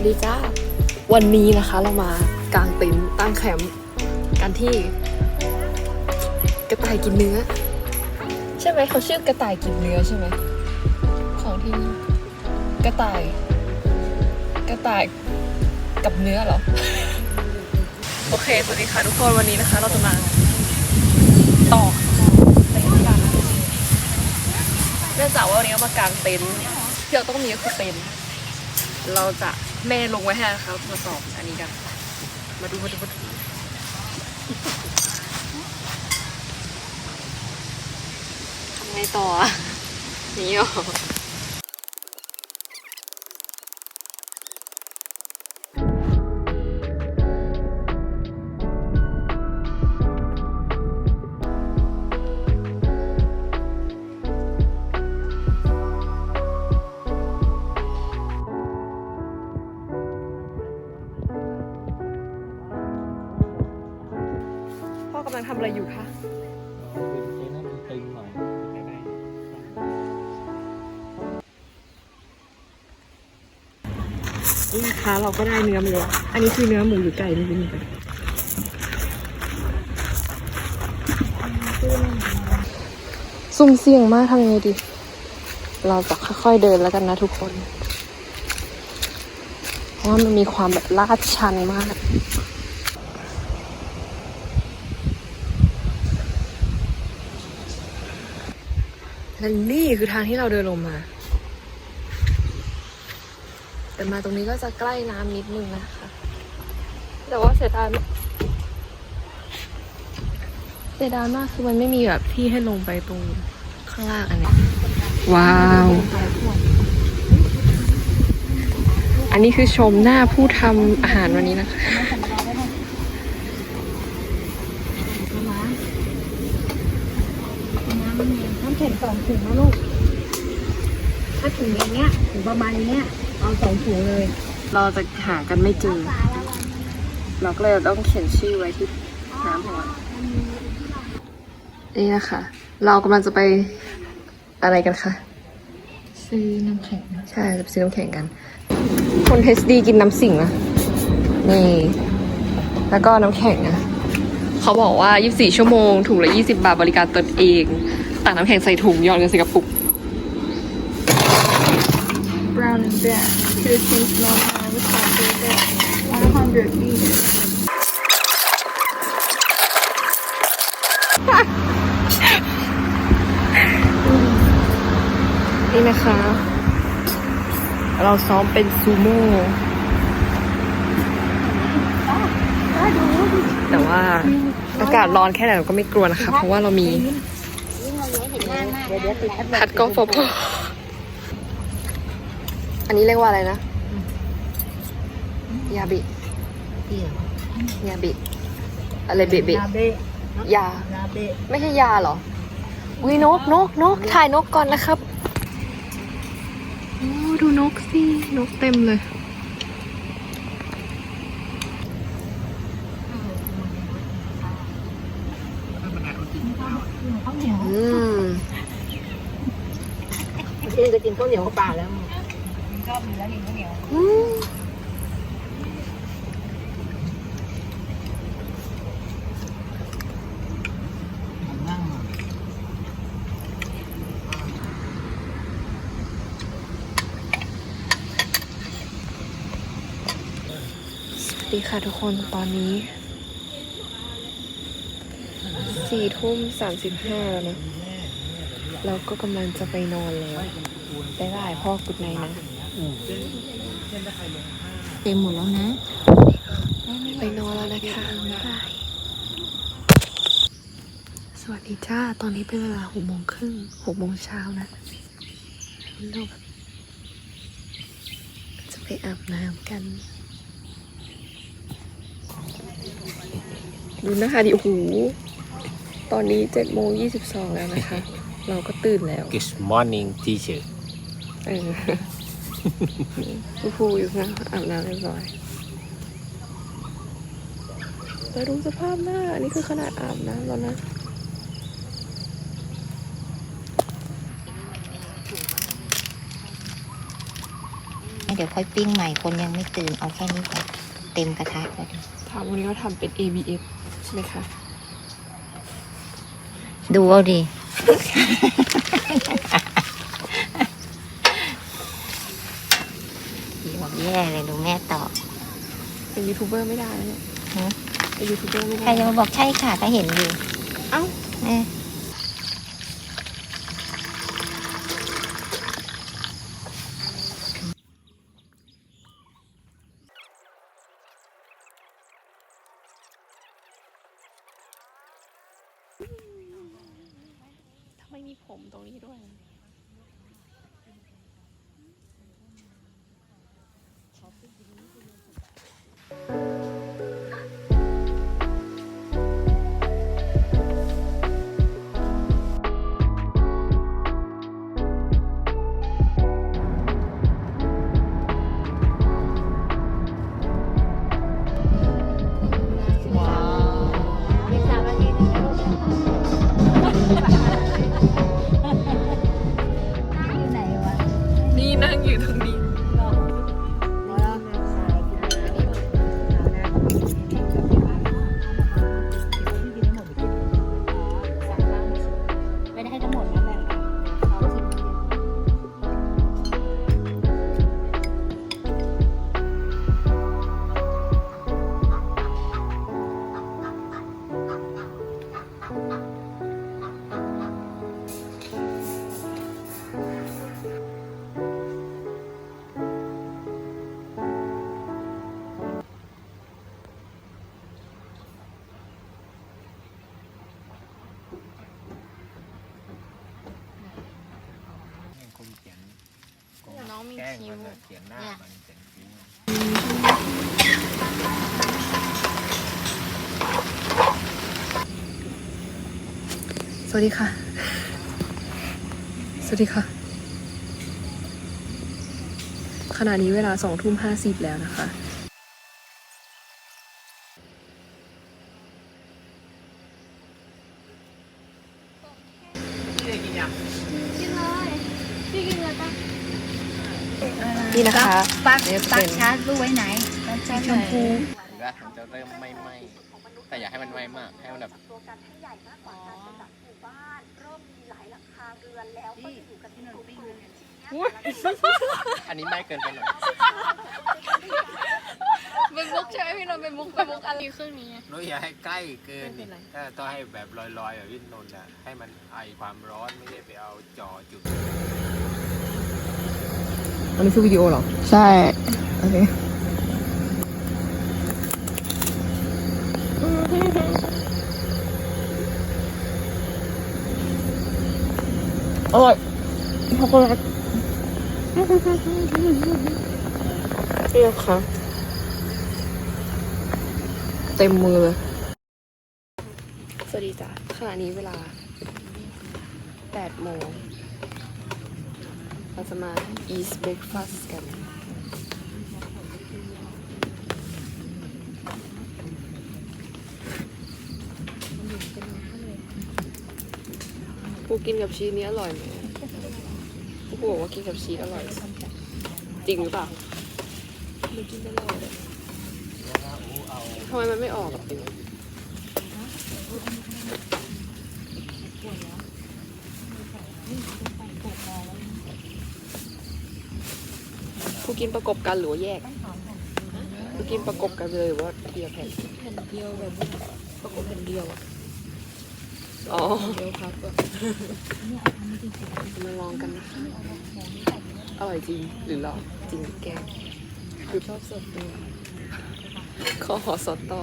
วัสดีจ้า วันนี้นะคะเรามากางเต็นท์ตั้งแคมป์กันที่ กระต่ายกินเนื้อ ใช่ไหมเขาชื่อกระต่ายกินเนื้อใช่ไหมของที่นี่กระต่าย กระต่ายกับเนื้อเหรอ โอเคสวัสดีค่ะทุกคนวันนี้นะคะ เราจะมาต่อเต็นท์กันเนื่องจากว่าวันนี้เรามากางเต็นท์ที่เราต้องมีก็คือเต็นท์เราจะ แม่ลงไว้ให้นะครับ มาสอบอันนี้กัน มาดูมาดูมาดูทำไงต่ออะนี่หรอ นี่นะคะเราก็ได้เนื้อมาแล้ว อันนี้คือเนื้อหมูหรือไก่นี่เป็นยังไงสุ่มเสี่ยงมากทำยังไงดี เราจะค่อยๆเดินแล้วกันนะทุกคน เพราะว่ามันมีความแบบลาดชันมาก และนี่คือทางที่เราเดินลงมา แต่มาตรงนี้ก็จะใกล้น้ำนิดนึงนะคะ แต่ว่าเสียดายมากเสียดายมากคือมันไม่มีแบบที่ให้ลงไปตรงข้างล่างอันนี้ ว้าว อันนี้คือชมหน้าผู้ทำอาหารวันนี้นะคะน้ำแข็งสองถุงนะลูก ถ้าถุงอย่างเงี้ยถุงประมาณเนี้ย เอาสองถุงเลย เราจะหากันไม่เจอเราก็เลยต้องเขียนชื่อไว้ที่น้ำของเรานี่นะคะ เรากำลังจะไปอะไรกันคะ ซื้อน้ำแข็ง ใช่จะไปซื้อน้ำแข็งกัน คนเทสดีกินน้ำสิงนะ นี่ แล้วก็น้ำแข็งนะ เขาบอกว่า 24 ชั่วโมง ถุงละ 20 บาทบริการตนเองตักน้ำแข็งใส่ถุงหยอดเงินใส่กระปุก brown and black Philippine small time with coffee 100 liters นี่นะคะ เราซ้อมเป็นซูโม่แต่ว่าอากาศร้อนแค่ไหนเราก็ไม่กลัวนะคะ เพราะว่าเรามีพัดกอล์ฟพอ อันนี้เรียกว่าอะไรนะ ยาบิ ยาบิ อะไรเบะเบะนาเบะยานาเบะไม่ใช่ยาเหรอวินกนกนกถ่ายนกก่อนนะครับโอ้ดูนกสิ นกเต็มเลย อืมที่จะกินข้าวเหนียวกับปลาแล้ว ชอบอยู่แล้วกินข้าวเหนียวอืมสวัสดีค่ะทุกคนตอนนี้สี่ทุ่มสามสิบห้าแล้วนะ เราก็กำลังจะไปนอนแล้วได้ได้พ่อกุดไนนะ เต็มหมดแล้วนะ ไปนอนแล้วนะคะสวัสดีจ้า ตอนนี้เป็นเวลาหกโมงครึ่งหกโมงเช้านะเราแบบจะไปอาบน้ำกัน ดูนะคะดิโอ้โหตอนนี้เจ็ดโมงยี่สิบสองแล้วนะคะ เราก็ตื่นแล้ว Good morning teacher เออ ผู้พูอยู่นะอาบน้ำเรียบร้อยแต่ดูสภาพหน้า อันนี้คือขนาดอาบน้ำแล้วนะนเดี๋ยวค่อยปิ้งใหม่คนยังไม่ตื่น เอาแค่นี้พอเต็มกระทะพอดีถามวันนี้เขาทำเป็น ABF ใช่ไหมคะ ดูเอาดิ บอก แย่เลยดูแม่ตอบเป็นยูทูบเบอร์ไม่ได้นะเนี่ยฮะเป็นยูทูบเบอร์ไม่ใครได้จะมาบอกใช่ค่ะก็เห็นอยู่ เอ้าเออทำไมมีผมตรงนี้ด้วย คงน้องมีแกล้งคิ้ว มันอะเขียนหน้ามันเขียนคิ้วสวัสดีค่ะ สวัสดีค่ะ ขณะนี้เวลาสองทุ่มห้าสิบแล้วนะคะนี่นะคะปักเนี่ยจะ ปัเป็กนชาร์จรูไว้ไหนสีชมพูเห็นว่ามันจะเริ่มไหม้ไหม้แต่อย่าให้มันไหม้มาก ให้มันแบบอันนี้ไหม้เกินไปหน่อยเป็นมุกใช่ไหมพี่นนท์เป็นมุกเป็นมุกอะไรเครื่องนี้ นุ้ยอย่าให้ใกล้เกินไม่เป็นี่นไรถ้าต้องให้แบบลอยๆแบบวินนนท์อะให้มันไอความร้อนไม่ได้ไปเอาจอจุด อันนี้คือวิดีโอเหรอ ใช่ โอเค อร่อยช็อกโกแลตเปรี้ยวค่ะ เต็มมือเลย สวัสดีจ้ะขณะนี้เวลา8โมง เราจะมา eat Breakfast กันกูกินกับชีสนี้อร่อยไหมกูบอกว่ากินกับชีสอร่อย จริงหรือเปล่ามันกินได้เลยทำไมมันไม่ออกอะ กูกินประกบกันหรือว่าแยกกูกินประกบกันเลยหรือว่าเทียร์แผ่นแผ่นเดียวแบบประกบแผ่นเดียวอะอ๋อเดียวครับมาลองกันนะคะอร่อยจริงหรือหลอกจริงแกล้งคือชอบสดตัวขอหอสดต่อ